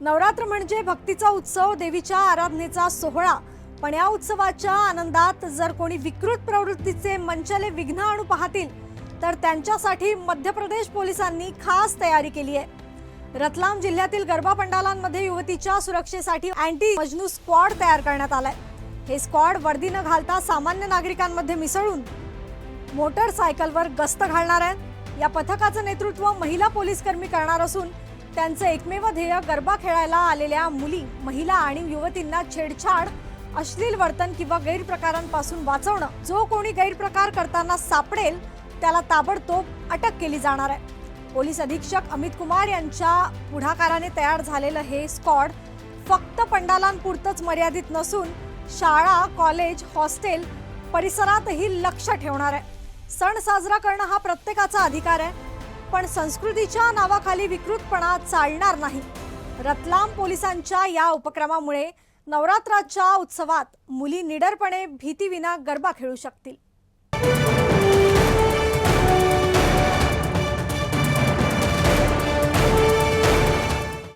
नवरात्र म्हणजे भक्तीचा उत्सव देवीच्या आराधनेचा सोहळा. पण या उत्सवाच्या आनंदात जर कोणी विकृत प्रवृत्तीचे मंचले विघ्न आणू पाहतील तर त्यांच्यासाठी मध्य प्रदेश पोलिसांनी खास तयारी केली आहे. रतलाम जिल्ह्यातील गरबा पंडालांमध्ये युवतीच्या सुरक्षेसाठी अँटी मजनू स्क्वॉड तयार करण्यात आलाय. हे स्क्वॉड वर्दी न घालता सामान्य नागरिकांमध्ये मिसळून मोटरसायकलवर गस्त घालणार आहेत. या पथकाचं नेतृत्व महिला पोलीस कर्मी करणार असून त्यांचं एकमेव ध्येय गरबा खेळायला आलेल्या मुली महिला आणि युवतींना छेडछाड अश्लील वर्तन किंवा गैरप्रकारांपासून वाचवणं. जो कोणी गैरप्रकार करताना सापडेल त्याला ताबडतोब अटक केली जाणार आहे. पोलीस अधीक्षक अमित कुमार यांच्या पुढाकाराने तयार झालेलं हे स्कॉड फक्त पंडालांपुरतंच मर्यादित नसून शाळा कॉलेज हॉस्टेल परिसरातही लक्ष ठेवणार आहे. सण साजरा करणं हा प्रत्येकाचा अधिकार आहे. पण संस्कृतीच्या नावाखाली विकृतपणा चालणार नाही. रतलाम पोलिसांच्या या उपक्रमामुळे नवरात्राच्या उत्सवात मुली निडरपणे भीतीविना गरबा खेळू शकतील.